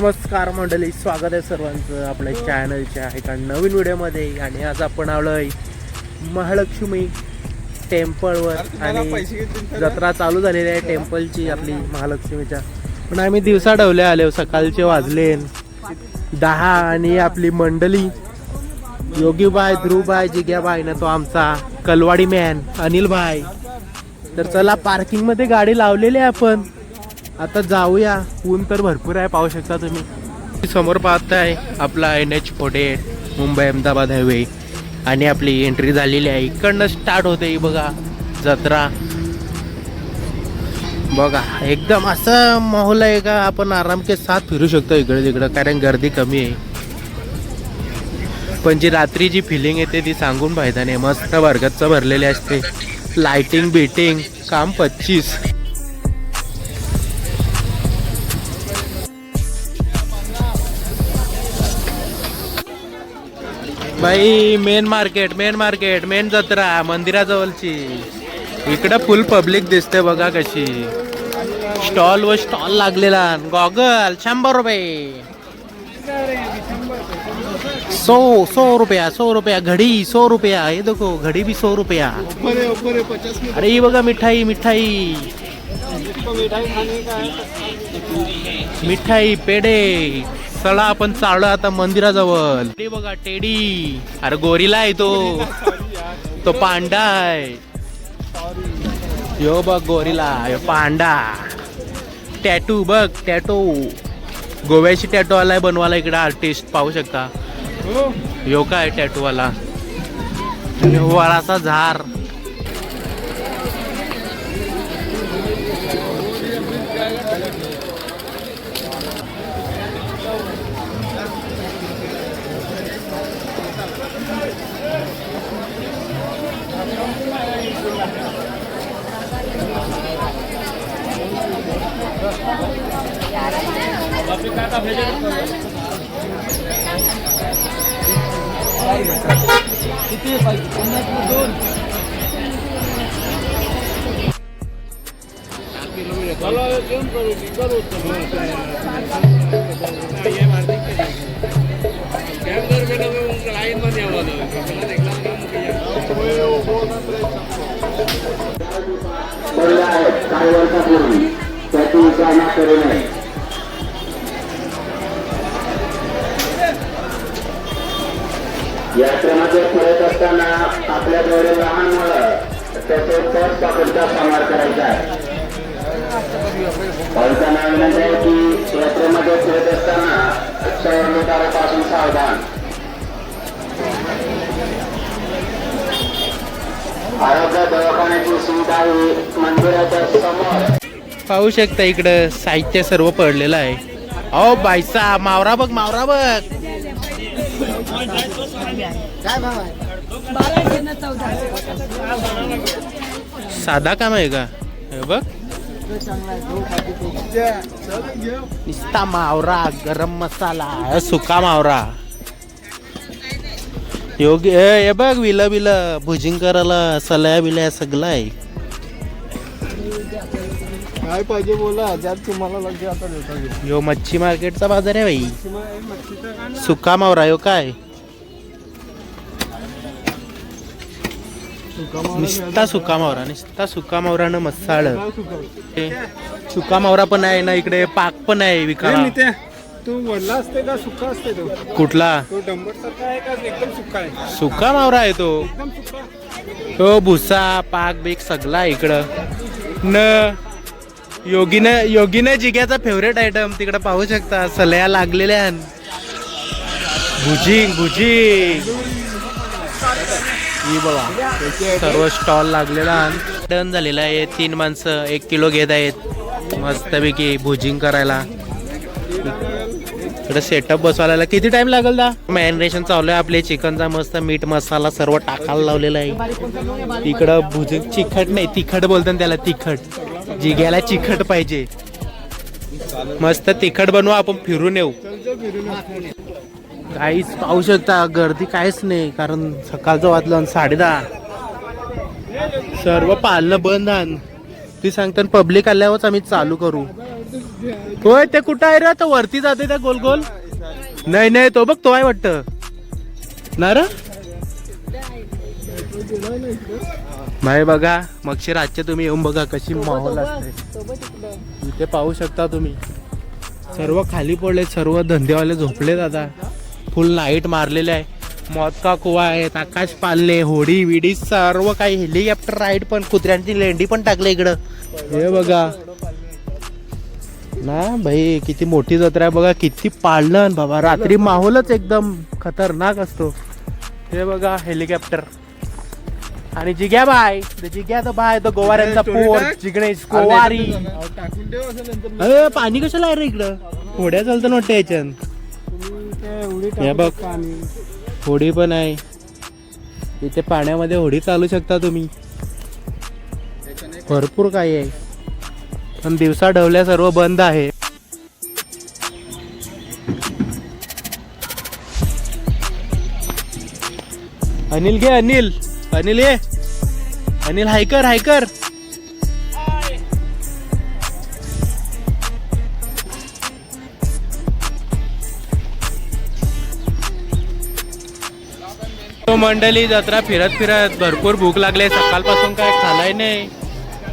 नमस्कार मंडळी स्वागत आहे सर्वांचं आपल्या चॅनलच्या एका नवीन व्हिडिओमध्ये आणि आज आपण आलोय महालक्ष्मी टेम्पलवर आणि जत्रा चालू झालेली आहे टेम्पलची आपली महालक्ष्मीच्या. पण आम्ही दिवसा डवले आलो सकाळचे वाजले. दहा आणि आपली मंडळी योगीबाय ध्रुवबाय जिग्याबाई ना तो आमचा कलवाडी मॅन अनिल भाई तर चला पार्किंगमध्ये गाडी लावलेली आहे आपण. आता जाऊया. ऊन तर भरपूर आहे पाहू शकता तुम्ही. समोर पाहताय आपला N H forty Mumbai Ahmedabad highway. आणि आपली एंट्री झालेली आहे. इकडनं स्टार्ट होते ही बघा जत्रा. बघा एकदम असं माहोल आहे का आपण आराम के साथ फिरू शकतो इकडे तिकडं कारण गर्दी कमी आहे. पण जी रात्री जी फिलिंग येते ती सांगून फायदा नाही. मस्त वर्गतचं भरलेली असते. लाइटिंग बिटिंग काम पच्चीस. बाई main market main market main जत्रा मंदिराजवळची. इकडं फुल पब्लिक दिसते बघा कशी. स्टॉल व स्टॉल लागलेला. गॉगल शंभर रुपये. सो सौ रुपया सौ रुपया. घडी सौ रुपया. हे देखो घडी भी सौ रुपया. अरे ही बघा मिठाई मिठाई. मिठाई पेढे. चला आपण चाललो आता मंदिराजवळ. टेडी बघा टेडी. अरे गोरीला आहे तो. तो पांडा आहे. यो बघ गोरीला. यो पांडा. टॅटू बघ टॅटू गोव्याची टॅटू आलाय बनवायला इकडे आर्टिस्ट पाहू शकता. यो काय टॅटू वाला आणि वळाचा झार पहिला आहे काही वर्षापूर्वी त्याची विचारणा करू नये यात्रेमध्ये फिरत असताना आपल्याजवळ लहान मुलं त्याचे पर्स पकडता संहार करायचा आहे. पालकांना विनंती आहे की यात्रेमध्ये फिरत असताना सौर सावधान. आरोग्य दवाखान्याची सुविधा ही मंदिराच्या समोर. पाहू शकता इकडं साहित्य सर्व पडलेलं आहे. अहो बायसा मावरा बघ मावरा बघ. साधा काम आहे का? हे बघ. निस्ता मावरा गरम मसाला सुका मावरा. योग्य हे बघ विल बिलं भुजिंग करायला सलया बिलया सगळं आहे. काय पाहिजे बोला ज्यात तुम्हाला लक्ष आता देता येईल. यो मच्छी मार्केटचा बाजार आहे भाई. सुका मावरा यो काय? निस्ता सुका मावरा निस्ता सुका मावरानं मसाळ. हे सुका मावरा पण आहे ना इकडे पाक पण आहे विकायला तू वडला असते का सुका असते तो? कुठला? तो डंबर सारखा आहे का? एकदम सुका आहे. सुका मावरा आहे तो. एकदम सुका. तो भुसा पाक बीक सगळा आहे इकडं. न योगीनं योगीनं जिग्याचा फेवरेट आयटम तिकडं पाहू शकता. सलया लागलेल्या भुजी भुजी. ही बघा सर्व स्टॉल लागलेला डन झालेला आहे. तीन माणसं एक किलो घेत आहेत. मस्तपैकी भुजिंग करायला. इकडे सेटअप बसवायला. किती टाइम लागेल दा? मॅरिनेशन चालू आहे. आपले चिकनचा मस्त मीठ मसाला सर्व टाकायला लावलेला आहे. इकडं भुजिंग चिखट नाही तिखट बोलतात त्याला तिखट. जिग्याला चिखट पाहिजे. मस्त तिखट बनवू आपण फिरून येऊ. काहीच पाहू शकता गर्दी काहीच नाही कारण सकाळचं वाजलं साडे दहा सर्व पाळणं बंद आण ती सांगतात पब्लिक आल्यावरच आम्ही चालू करू. होय ते कुठं आहे रे? तो वरती जाते त्या गोल गोल? नाही नाही तो बघ तो आहे वाटतं. ना भाई बघा मगशी रातचे तुम्ही येऊन बघा कशी माहोल असते. इथे पाहू शकता तुम्ही. सर्व खाली पडले सर्व धंदेवाले झोपले आता फुल नाईट मारलेले आहे. मोदका कुवा आहेत आकाश पालने होडी विडी सर्व काही हेलिकॉप्टर राईड पण कुत्र्यांची लेंडी पण टाकले इकडं. हे बघा. ना भाई किती मोठी जत्रा आहे बघा किती पाळलं बाबा. रात्री माहोलच एकदम खतरनाक असतो. हे बघा हेलिकॉप्टर आणि जिग्या बाय. जिग्या तर बाय तो गोवाऱ्यांचा पोर जिगणेश गोवारी. टाकून ठेव असं नंतर अरे पाणी कशाला आहे रे इकडं? होड्या चालतं वाटतं याच्यात. हे बघ. होडी पण आहे. इथे पाण्यामध्ये होडी चालू शकता तुम्ही. भरपूर काही आहे. पण दिवसा ढवल्या सर्व बंद आहे. अनिल घे अनिल. अनिल ये. अनिल हायकर हायकर. तो मंडळी जत्रा फिरत फिरत भरपूर भूक लागले सकाळपासून काय खालाय नाही.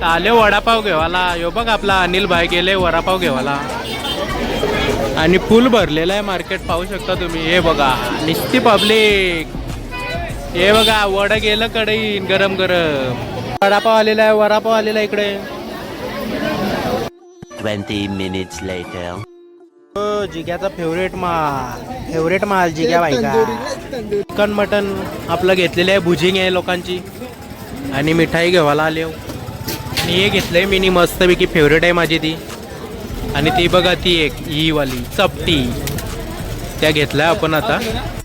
आले वडापाव घेवाला यो बघ आपला अनिल भाई गेले वडापाव घेवाला आणि फुल भरलेलं आहे मार्केट पाहू शकता तुम्ही. हे बघा निस्ती पब्लिक. हे बघा वड गेलं कढईन गरम गरम. वडापाव आलेला आहे वडापाव आलेला आहे इकडे. 20 minutes later. हो, जिग्याचा फेवरेट माल फेवरेट माल जिग्या बायका चिकन मटन आपलं घेतलेलं आहे भुजिंग आहे लोकांची. आणि मिठाई घेवायला आले हो. आणि हे घेतलंय मिनी मस्तपैकी फेवरेट आहे माझी ती. आणि ती बघा ती एक ही वाली चपटी. त्या घेतल्या आपण आता.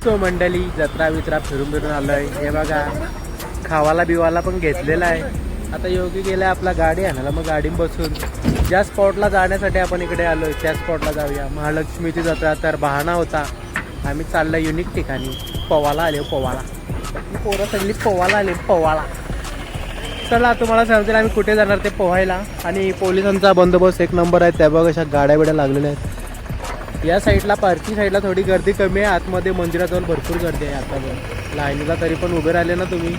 सो मंडळी जत्रा वित्रा फिरून फिरून आलोय. हे बघा खावाला बिवाला पण घेतलेला आहे. आता योगी गेलाय आपला गाडी आणायला मग गाडी बसून. ज्या स्पॉटला जाण्यासाठी आपण इकडे आलोय त्या स्पॉटला जाऊया. महालक्ष्मीची जत्रा तर बहाणा होता. आम्ही चाललो युनिक ठिकाणी. पवाला आले पवाला. पोरं सगळी पोवाला आले पवाला. चला तुम्हाला सांगतील आम्ही कुठे जाणार ते पोहायला. आणि पोलिसांचा बंदोबस्त एक नंबर आहे. त्या बघ अशा गाड्या बिड्या लागलेल्या आहेत. या साईडला पार्किंग साईडला थोडी गर्दी कमी आहे. आतमध्ये मंदिरात जाऊन भरपूर गर्दी आहे आता पण. लाईनीला तरी पण उभे राहिले ना तुम्ही.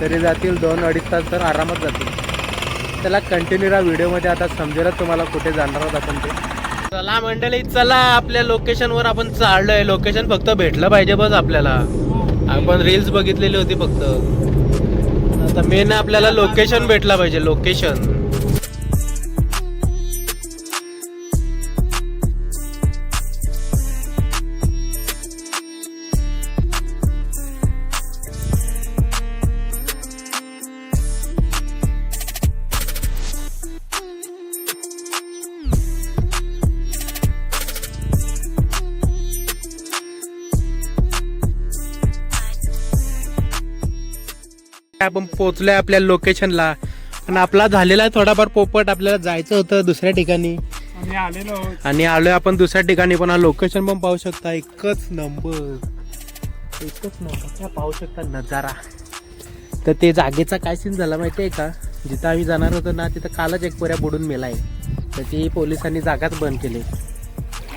तरी जातील दोन अडीच तास तर आरामात जातील. त्याला कंटिन्यू राहा व्हिडिओमध्ये. आता समजेलच तुम्हाला कुठे जाणार आहोत आपण ते. चला मंडळी चला आपल्या लोकेशनवर आपण चाललोय. लोकेशन फक्त भेटलं पाहिजे बस आपल्याला. आपण रील्स बघितलेली होती फक्त. आता मेन आपल्याला लोकेशन भेटला पाहिजे लोकेशन आपण पोहोचलोय आपल्या लोकेशनला पण आपला झालेला आहे थोडाफार पोपट आपल्याला जायचं होतं दुसऱ्या ठिकाणी. आम्ही आलेलो आहोत. आणि आलोय आपण दुसऱ्या ठिकाणी पण हा लोकेशन पण पाहू शकता एकच नंबर एकच नंबर काय पाहू शकता नजारा. तर ते जागेचा काय सीन झाला माहिती आहे का? जिथं आम्ही जाणार होतो ना तिथं कालच एक पोऱ्या बुडून मेलाय. तर ती पोलिसांनी जागाच बंद केली.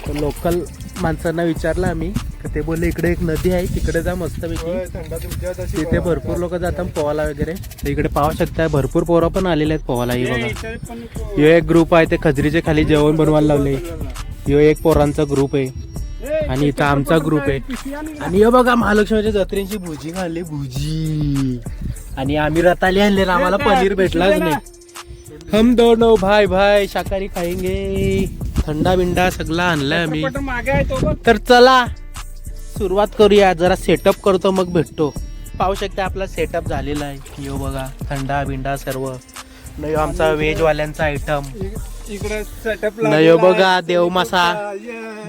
तर लोकल माणसांना विचारलं आम्ही तर ते बोलले इकडे एक नदी आहे तिकडे जा तशी तिथे भरपूर लोक जातात पोहायला वगैरे. तर इकडे पाहू शकता भरपूर पोरं पण आलेले आहेत पोहायला ही बघा. ह्यो एक ग्रुप आहे ते खजरीचे खाली जेवण बनवायला लावले. ह्यो एक पोरांचा ग्रुप आहे. आणि इथं आमचा ग्रुप आहे. आणि हे बघा महालक्ष्मीच्या जत्रेची भुजी खाल्ली भुजी. आणि आम्ही रताली आणले आम्हाला पनीर भेटलाच नाही. हम दोनो भाई भाई शाकाहारी खाएंगे. थंडा बिंडा सगळा आणलाय आम्ही. तर चला सुरुवात करूया. जरा सेटअप करतो मग भेटतो. पाहू शकता आपला सेटअप झालेला आहे. यो बघा थंडा बिंडा सर्व. न ह्यो आमचा व्हेज वाल्यांचा आयटम इकडे सेटअप न ह्यो बघा देव मासा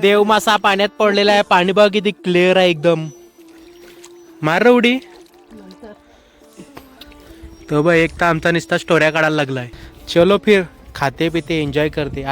देव मासा पाण्यात पडलेला आहे. पाणी बघा किती क्लिअर आहे एकदम. मार उडी. तो बघ एक तर आमचा नुसता स्टोऱ्या काढायला लागलाय. चलो फिर. खाते पिते एन्जॉय करते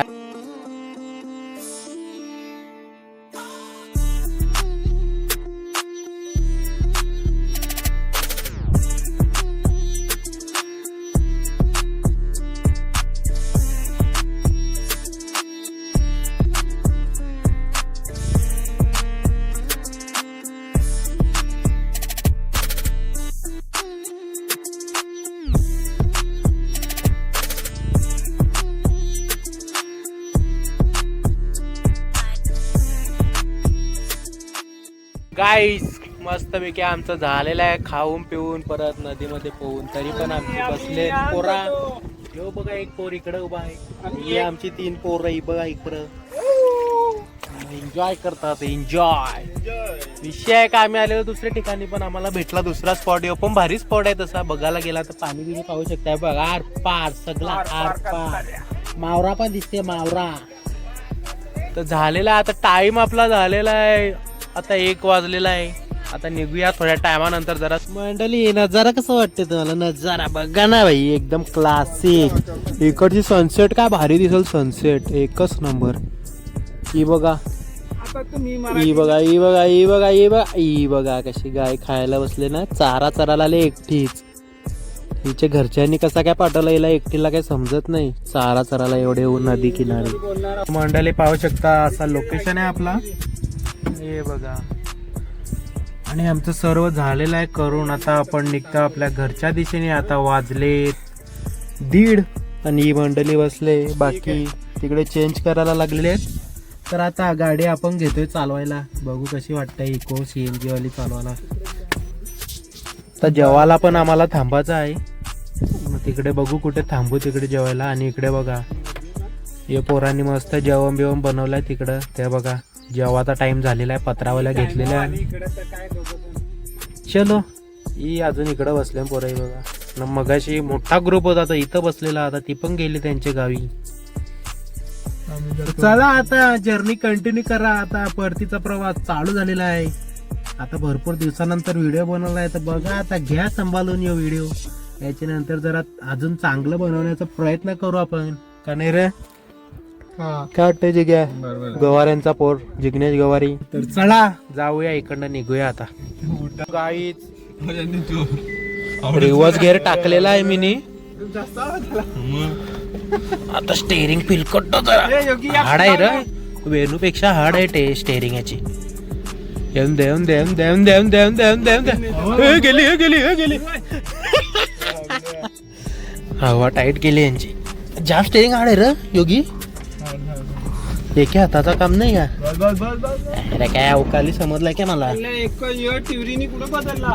गाईस मस्तपैकी आमचं झालेलं आहे. खाऊन पिऊन परत नदीमध्ये पोहून. तरी पण आमची बसले. पोरा. यो बघा एक पोर इकडे उभा आहे. ही आमची तीन पोरं ही बघा इकडं. एन्जॉय करतात एन्जॉय विषय आहे का? आम्ही आलेलो दुसऱ्या ठिकाणी पण आम्हाला भेटला दुसरा स्पॉट यो पण भारी स्पॉट आहे तसा. बघायला गेला तर पाणी बिणी पाहू शकताय बघा आर पार सगळा आर पार. मावरा पण दिसते मावरा. तर झालेला आता टाइम आपला झालेला आहे. आता एक वाजलेला आहे. आता निघूया थोड्या टायमानंतर जरा. मंडळी नजारा कसं वाटते तुम्हाला? नजारा बघा ना भाई एकदम क्लासिक इकडची सनसेट काय भारी दिसल सनसेट एकच नंबर ही बघा. आता तुम्ही ही बघा ही बघा ही बघा ही बघा. ही बघा कशी गाय खायला बसले ना. चारा चरायला आले एकटीच. हिच्या घरच्यांनी कसा काय पाठवला हिला एकटीला काही समजत नाही. चारा चरायला एवढे नदी किनारी. मंडळी पाहू शकता असा लोकेशन आहे आपला. हे बघा. आणि आमचं सर्व झालेलं आहे करून. आता आपण निघतो आपल्या घरच्या दिशेने. आता वाजले दीड आणि ही मंडळी बसले. बाकी तिकडे चेंज करायला लागलेले आहेत. तर आता गाडी आपण घेतोय चालवायला. बघू कशी वाटते इको सी एन जी वाली चालवायला. तर जेवायला पण आम्हाला थांबायचं आहे. मग तिकडे बघू कुठे थांबू तिकडे जेवायला. आणि इकडे बघा. हे पोरांनी मस्त जेवण बिवण बनवलं आहे तिकडं. ते बघा. जेवाचा टाइम झालेला आहे पत्रावाल्या घेतलेल्या आहे इकडे तर काय दोघं पण. चलो. ही अजून इकडे बसले पोरं ही बघा. न मगाशी मोठा ग्रुप होता तर इथं बसलेला आता ती पण गेली त्यांच्या गावी. चला आता जर्नी कंटिन्यू करा. आता परतीचा प्रवास चालू झालेला आहे. आता भरपूर दिवसानंतर व्हिडिओ बनवला आहे. तर बघा आता घ्या सांभाळून यो व्हिडिओ याच्या नंतर जरा अजून चांगलं बनवण्याचा प्रयत्न करू आपण. का नाही रे? काय वाटतंय जिग्या? गवाऱ्यांचा पोर जिग्नेश गवारी. तर चला. जाऊया इकडनं निघूया आता. गाईच रिवर्स गेअर टाकलेला आहे मी जास्त. आता स्टेअरिंग फिलकटतो जरा. हाड आहे रे. वेणूपेक्षा हाड आहे टे स्टेअरिंग याची. येऊन दे येऊन दे येऊन दे येऊन दे येऊन दे येऊन दे येऊन दे येऊन दे. गेली गेली गेली. हवा टाईट केली यांची. जाम स्टेअरिंग हाड आहे रे योगी. एके हाताचा काम नाही का बस बस बस बस अरे काय अवकाली समजलाय का मला? एक टिवरीनी कुठं बदलला?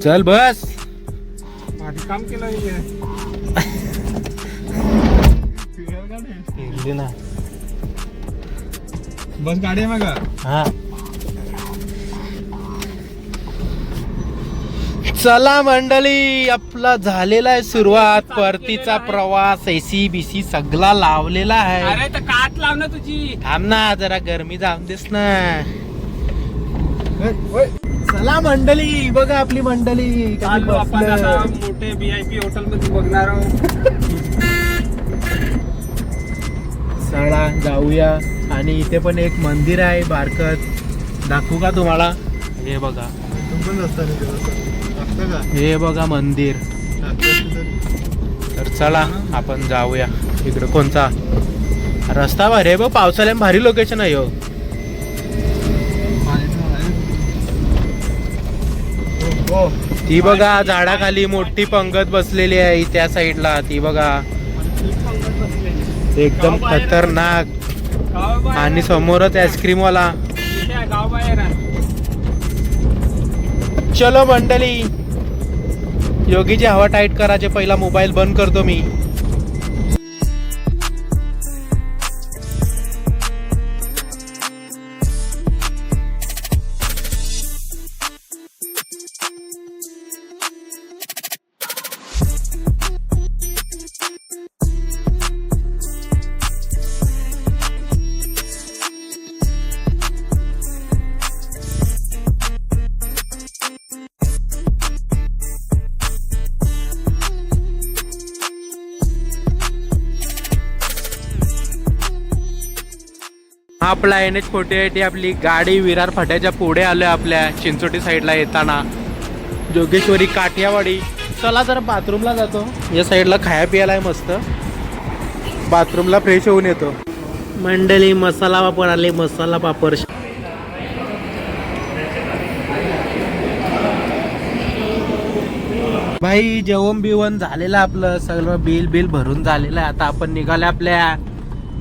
चल बस। आधी काम केलं हे. ना. बस गाडी आहे मग? हा. चला मंडळी आपला झालेला आहे सुरुवात. परतीचा प्रवास एसी बीसी सगळा लावलेला आहे. अरे तर काट लाव ना तुझी. थांब ना जरा गरमी जाऊन देस ना. चला मंडळी बघा आपली मंडळी. कशी चाललो आपण आता बसलं. मोठे व्हीआयपी हॉटेल मध्ये बघणार आहोत. चला जाऊया. आणि इथे पण एक मंदिर आहे बारकत. दाखवू का तुम्हाला? हे बघा. हे बघा मंदिर. तर चला आपण जाऊया. इकडं कोणता? रस्ता भारी आहे बघ पावसाळ्यात भारी लोकेशन आहे हो. ती बघा झाडाखाली मोठी पंगत बसलेली आहे त्या साईडला. ती बघा. एकदम खतरनाक. आणि समोरच आईस्क्रीम वाला. चलो मंडळी. योगीची हवा टाईट करायचे पहिला मोबाईल बंद करतो मी. हा आपला एन एच फोर्टी एट आपली गाडी विरार फाट्याच्या पुढे आलोय आपल्या चिंचोटी साईडला येताना. जोगेश्वरी काठियावाडी. चला जरा बाथरूमला जातो. या साईडला खाया पियाला आहे मस्त. बाथरूमला फ्रेश होऊन येतो. मंडळी मसाला पापड आले मसाला पापड भाई जेवण बिवण झालेलं आपलं. सगळं बिल बिल भरून झालेलं आहे. आता आपण निघाले आपल्या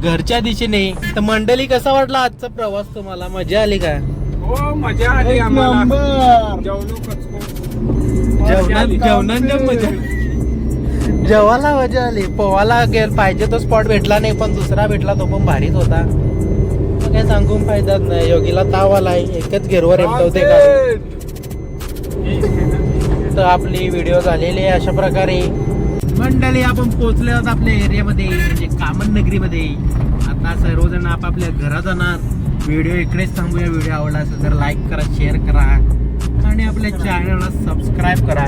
घरच्या दिशेने. तर मंडळी कसा वाटला आजचा प्रवास तुम्हाला? मजा आली का? हो मजा आली एक आम्हाला. नंबर. जेवलो कचको जेवणात जेवणात मजा जेवायला मजा आली. पोवाला गेल पाहिजे तो स्पॉट भेटला नाही पण दुसरा भेटला तो पण भारीच होता. मग काय सांगून फायदाच नाही. योगीला ताव आलाय. एकच घेरवर रेमटवते गाडी तर आपली व्हिडिओ झालेली आहे अशा प्रकारे. मंडळी आपण पोहोचले आहोत आपल्या एरियामध्ये म्हणजे कामन नगरीमध्ये. आता सर्वजण आपापल्या घरात जाणार व्हिडिओ इकडेच थांबूया. व्हिडिओ आवडला असेल तर लाईक करा शेअर करा. आणि आपल्या चॅनलला सबस्क्राईब करा.